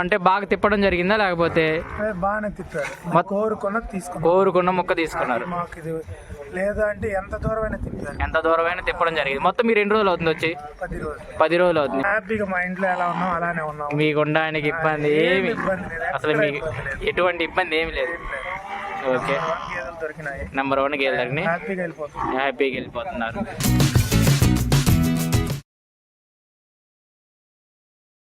అంటే బాగా తిప్పడం జరిగిందా? లేకపోతే బాగానే తిప్పారు. కోరుకున్న తీసుకున్నాం. కోరుకున్న మొక్క తీసుకున్నారు. మాకు ఇది లేదా అంటే ఎంత దూరమైనా తిప్పారు. ఎంత దూరమైనా తిప్పడం జరిగింది. మొత్తం మీరు ఎన్ని రోజులు అవుతుంది వచ్చి? పది రోజులు. పది రోజులు అవుతుంది. హ్యాపీగా మా ఇంట్లో ఎలా ఉన్నాం అలానే ఉన్నాం మీకు ఉండడానికి ఇబ్బంది ఏమి అసలు మీకు ఎటువంటి ఇబ్బంది ఏమి లేదు. ఓకే. గేదెలు దొరికినాయి. నెంబర్ వన్ గేదెలని హ్యాపీగా వెళ్ళిపోతుంది హ్యాపీగా వెళ్ళిపోతున్నారు.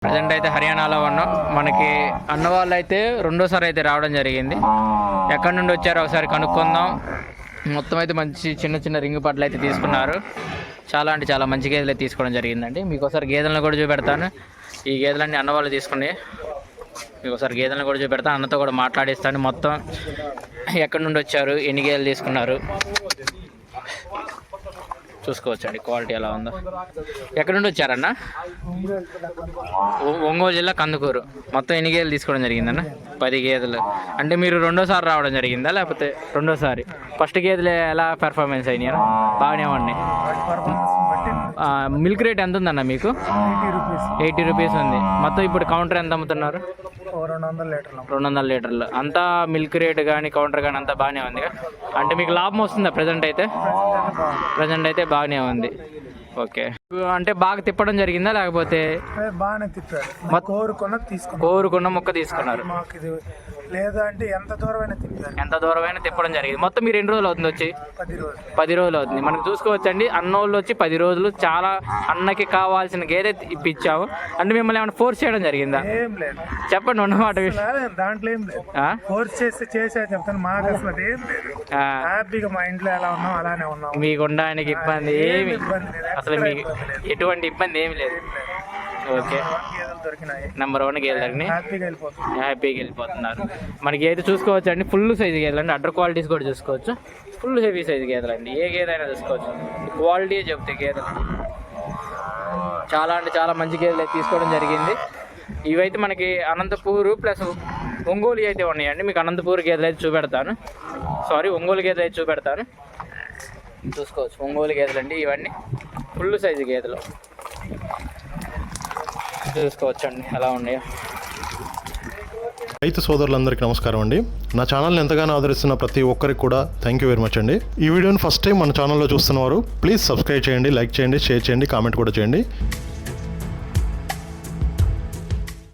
ప్రజెంట్ అయితే హర్యానాలో ఉన్నాం. మనకి అన్న వాళ్ళు అయితే రెండోసారి అయితే రావడం జరిగింది. ఎక్కడి నుండి వచ్చారో ఒకసారి కనుక్కుందాం. మొత్తం అయితే మంచి చిన్న చిన్న రింగ్ పట్లు అయితే తీసుకున్నారు. చాలా అంటే చాలా మంచి గేదెలు అయితే తీసుకోవడం జరిగిందండి. మీకు ఒకసారి గేదెలను కూడా చూపెడతాను. ఈ గేదెలన్నీ అన్న వాళ్ళు తీసుకుని మీకు ఒకసారి గేదెలను కూడా చూపెడతాను అన్నతో కూడా మాట్లాడిస్తాను. మొత్తం ఎక్కడి నుండి వచ్చారు ఎన్ని గేదెలు తీసుకున్నారు? చూసుకోవచ్చండి. క్వాలిటీ ఎలా ఉందో. ఎక్కడి నుండి వచ్చారన్న? ఒంగోలు జిల్లా కందుకూరు. మొత్తం ఎన్ని గేదెలు తీసుకోవడం జరిగిందన్న? పది గేదెలు. అంటే మీరు రెండోసారి రావడం జరిగిందా? లేకపోతే రెండోసారి? ఫస్ట్ గేదెలు ఎలా పెర్ఫార్మెన్స్ అయినాయి బాగానే ఉన్నాయి. మిల్క్ రేట్ ఎంత ఉందన్న మీకు? ఎయిటీ రూపీస్ ఉంది. మొత్తం ఇప్పుడు కౌంటర్ ఎంత అమ్ముతున్నారు? రెండు వందల లీటర్లు. రెండు వందల లీటర్లు. అంతా మిల్క్ రేట్ కానీ కౌంటర్ కానీ అంతా బాగానే ఉంది అంటే మీకు లాభం వస్తుందా ప్రజెంట్ అయితే? ప్రజెంట్ అయితే బాగుంది. ప్రజెంట్ అయితే బాగానే ఉంది. ఓకే. అంటే బాగా తిప్పడం జరిగిందా లేకపోతే? బాగానే తిప్పారు. కోరుకున్న తీసుకున్నాం కోరుకున్న మొక్క తీసుకున్నారు. మాకు ఇది లేదా అంటే ఎంత దూరమైనా తిప్పారు. ఎంత దూరమైనా తిప్పడం జరిగింది. మొత్తం మీరు ఎన్ని రోజులు అవుతుంది వచ్చి? పది రోజులు. పది రోజులు అవుతుంది. మనం చూసుకోవచ్చండి. అన్నోళ్ళు వచ్చి పది రోజులు చాలా అన్నకి కావాల్సిన గేదె ఇప్పించాము. అంటే మిమ్మల్ని ఏమైనా ఫోర్స్ చేయడం జరిగిందా? ఏం లేదు. చెప్పండి ఉన్నమాట దాంట్లో ఏం లేదు? ఫోర్స్ చేసి చేసే చెప్తాను. మాకు అసలు ఏం లేదు. హ్యాపీగా మా ఇంట్లో ఎలా ఉన్నాం అలానే ఉన్నాం మీకు ఉండడానికి ఇబ్బంది ఏమి అసలు మీకు ఎటువంటి ఇబ్బంది ఏమి లేదు. ఓకే. గేదెలు దొరికినాయి. నెంబర్ వన్ హ్యాపీగా వెళ్ళిపోతుంది హ్యాపీగా వెళ్ళిపోతున్నారు. మనకి అయితే చూసుకోవచ్చు అండి ఫుల్ సైజ్ గేదెలు అండి. అడ్డర్ క్వాలిటీస్ కూడా చూసుకోవచ్చు. ఫుల్ హెవీ సైజ్ గేదెలు అండి. ఏ గేదె అయినా చూసుకోవచ్చు. క్వాలిటీ చెప్తాయి గేదెలు. చాలా అంటే చాలా మంచి గేదెలు తీసుకోవడం జరిగింది. ఇవైతే మనకి అనంతపూరు ప్లస్ ఒంగోలు అయితే ఉన్నాయండి. మీకు అనంతపూర్ గేదెలు అయితే చూపెడతాను. సారీ ఒంగోలు గేదెలు అయితే చూపెడతాను. చూసుకోవచ్చు. ఒంగోలు గేదెలు అండి ఇవన్నీ. ఫుల్ సైజు గేదెలు. చూసుకోవచ్చండి ఎలా ఉన్నాయో. రైతు సోదరులందరికీ నమస్కారం అండి. నా ఛానల్ని ఎంతగానో ఆదరిస్తున్న ప్రతి ఒక్కరికి కూడా థ్యాంక్ యూ వెరీ మచ్ అండి. ఈ వీడియోని ఫస్ట్ టైం మన ఛానల్లో చూస్తున్నవారు ప్లీజ్ సబ్స్క్రైబ్ చేయండి లైక్ చేయండి షేర్ చేయండి కామెంట్ కూడా చేయండి.